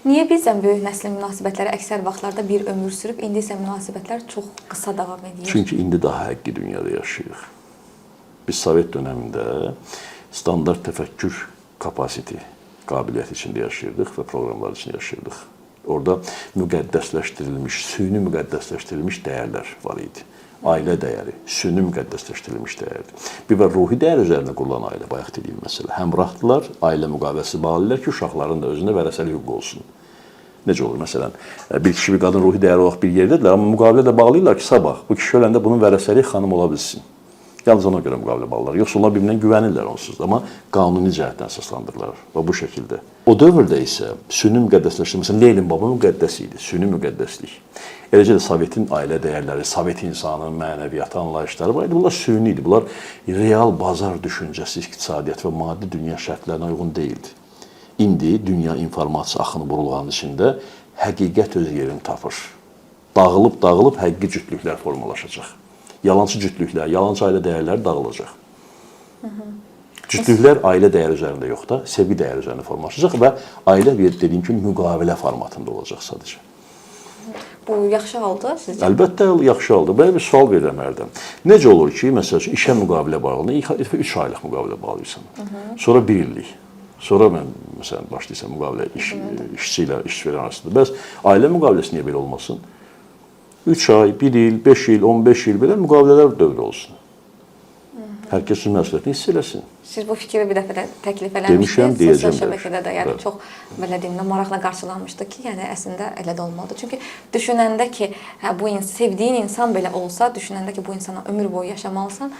Niyə bizdən böyük nəslin münasibətləri əksər vaxtlarda bir ömür sürüb, indi isə münasibətlər çox qısa davam edir? Çünki indi daha həqqi dünyada yaşayırıq. Biz Sovet dövründə standart təfəkkür kapasiti, qabiliyyəti içində yaşayırdıq və proqramlar içində yaşayırdıq. Orada müqəddəsləşdirilmiş, süni müqəddəsləşdirilmiş dəyərlər var idi. Ailə dəyəri, süni müqəddəsləşdirilmiş dəyərdir. Bir və ruhi dəyər üzərində qurulan ailə, bayaq dediyim məsələ. Həmrahdılar, ailə müqaviləsi bağlayırlar ki, uşaqların da özündə vərəsəli hüquq olsun. Necə olur məsələn, bir kişi bir qadın ruhi dəyəri olaraq bir yerdədirlər, amma müqavilə də bağlayırlar ki, sabah bu kişi öləndə bunun vərəsəli xanım ola. Yalnız ona görə müqavilə bağlılar. Yoxsa onlar bir-birinə onsuz amma qanuni cəhətdən əsaslandırırlar və bu şəkildə. O dövrdə isə süni müqəddəsləşdirmə, məsələn, Lenin baba müqəddəs idi, süni müqəddəslik. Eləcə də Sovetin ailə dəyərləri, Sovet insanının mənəviyyatı anlayışları var idi. Bunlar süni idi. Bunlar real bazar düşüncəsi, iqtisadiyyat və maddi dünya şərtlərinə uyğun deyildi. İndi dünya informasiya axını burulğanın içində həqiqət öz yerini tapır. Dağılıb, dağılıb həqiqi cütlüklər formalaşacaq. Yalançı cütlüklər, yalançı ailə dəyərləri dağılacaq. Cütlüklər ailə dəyəri üzərində yox da, sevgi dəyəri üzərində formalaşacaq və ailə bir dediyim kimi müqavilə formatında olacaq sadəcə. Bu yaxşı haldır sizcə? Əlbəttə yaxşı oldu. Belə bir sual verirəm hərdən. Necə olur ki, məsəl üçün işə müqavilə bağlı, ilk 3 aylıq müqavilə bağlayırsan. Sonra 1 illik. Sonra mən məsələn başlayırsan müqavilə iş, işçi ilə işveren arasında. Bəs ailə müqaviləsi niyə belə olmasın? 3 ay, 1 il, 5 il, 15 il belə müqavilələr dövrü olsun. Öz məsuliyyətini hiss eləsin. Siz bu fikri bir dəfə də təklif Demişəm, eləmişdiniz. deyəcəm Sosial də. şəbəkədə də, yəni Bəli. çox belə deyim də maraqla qarşılanmışdı ki, yəni əslində elə də olmalıdır. Çünki düşünəndə ki, hə bu ins sevdiyin insan belə olsa, düşünəndə ki, bu insana ömür boyu yaşamalısan,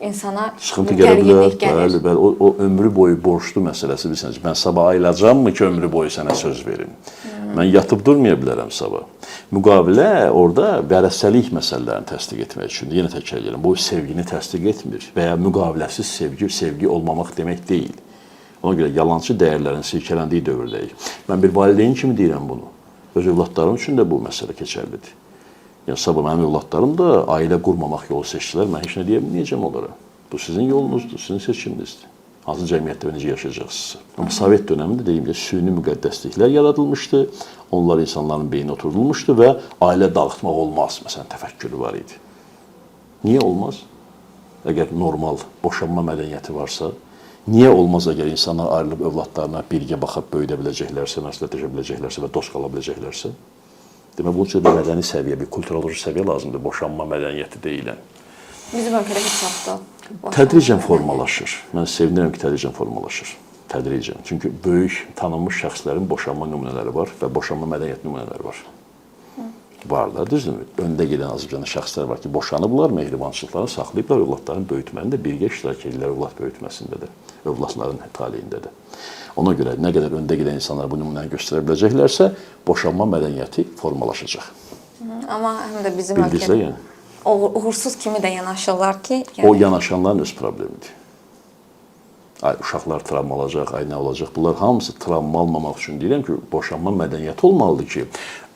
insana Sıxıntı gələ bilər. Bəli, bəli. O, o ömrü boyu borclu məsələsi bilirsiniz. Mən sabah ayılacağammı ki, ömrü boyu sənə söz verim? Mən yatıb durmaya bilərəm sabah. Müqavilə orada vərəsəlik məsələlərini təsdiq etmək üçündür. Yenə təkrar edirəm. Bu sevgini təsdiq etmir və ya müqaviləsiz sevgi sevgi olmamaq demək deyil. Ona görə yalançı dəyərlərin silkələndiyi dövrdəyik. Mən bir valideyn kimi deyirəm bunu. Öz övladlarım üçün də bu məsələ keçərlidir. Yəni sabah mənim övladlarım da ailə qurmamaq yolu seçdilər. Mən heç nə deyə onlara. Bu sizin yolunuzdur, sizin seçiminizdir. Hansı cəmiyyətdə necə yaşayacaqsınız. Amma Sovet dövründə dediyim kimi süni müqəddəsliklər yaradılmışdı. Onlar insanların beyninə oturdulmuşdu və ailə dağıtmaq olmaz məsələn təfəkkürü var idi. Niyə olmaz? Əgər normal boşanma mədəniyyəti varsa, niyə olmaz əgər insanlar ayrılıb övladlarına birgə baxıb böyüdə biləcəklərsə, məsləhətləşə biləcəklərsə və dost qala biləcəklərsə? Demək bunun üçün də mədəni səviyyə, bir kulturoloji səviyyə lazımdır. Boşanma mədəniyyəti deyilən. Bizim ölkədə heç vaxtda Tədricən formalaşır. Mən sevinirəm ki, tədricən formalaşır. Tədricən. Çünki böyük tanınmış şəxslərin boşanma nümunələri var və boşanma mədəniyyət nümunələri var. Var da, düzdürmü? Öndə gedən Azərbaycanlı şəxslər var ki, boşanıblar, mehribançılıqlarını saxlayıblar, övladların böyütməsində birgə iştirak edirlər övlad böyütməsində də, övladların taleyində də. Ona görə nə qədər öndə gedən insanlar bu nümunəni göstərə biləcəklərsə, boşanma mədəniyyəti formalaşacaq. Amma həm də bizim ölkədə yəni. Uğur- uğursuz kimi də yanaşırlar ki, yəni O yanaşanların öz problemidir. Ay uşaqlar travma alacaq, ay nə olacaq? Bunlar hamısı travma almamaq üçün deyirəm ki, boşanma mədəniyyəti olmalıdır ki,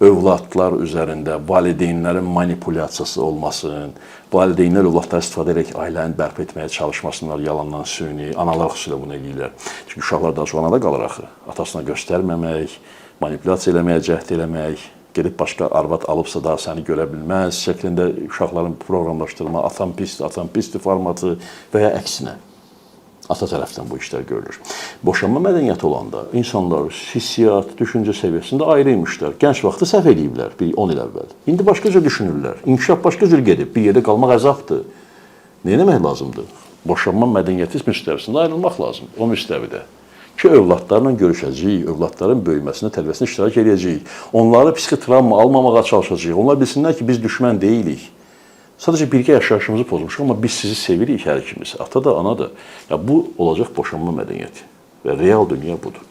övladlar üzərində valideynlərin manipulyasiyası olmasın. Valideynlər övladlar istifadə edərək ailəni bərpa etməyə çalışmasınlar, yalandan süni, analar xüsusilə bunu edirlər. Çünki uşaqlar daha çox anada qalır axı. Atasına göstərməmək, manipulyasiya eləməyə cəhd eləmək, gedib başqa arvad alıbsa daha səni görə bilməz şəklində uşaqların proqramlaşdırma, atam pisdir, atam pisdir formatı və ya. Ata tərəfdən bu işlər görülür. Boşanma mədəniyyəti olanda insanlar hissiyyat, düşüncə səviyyəsində ayrı imişlər. Gənc vaxtı səhv ediblər bir 10 il əvvəl. İndi başqa cür düşünürlər. İnkişaf başqa cür gedib. Bir yerdə qalmaq əzabdır. Nə etmək lazımdır? Boşanma mədəniyyəti müstəvisində ayrılmaq lazımdır. O müstəvidə ki, övladlarla görüşəcəyik, övladların böyüməsində, tərbiyəsində iştirak edəcəyik. Onları psixi travma almamağa çalışacağıq. Onlar bilsinlər ki, biz düşmən deyilik. Sadəcə birgə yaşayışımızı pozmuşuq, amma biz sizi sevirik hər ikimiz. Ata da, ana da. Ya bu olacaq boşanma mədəniyyəti və real dünya budur.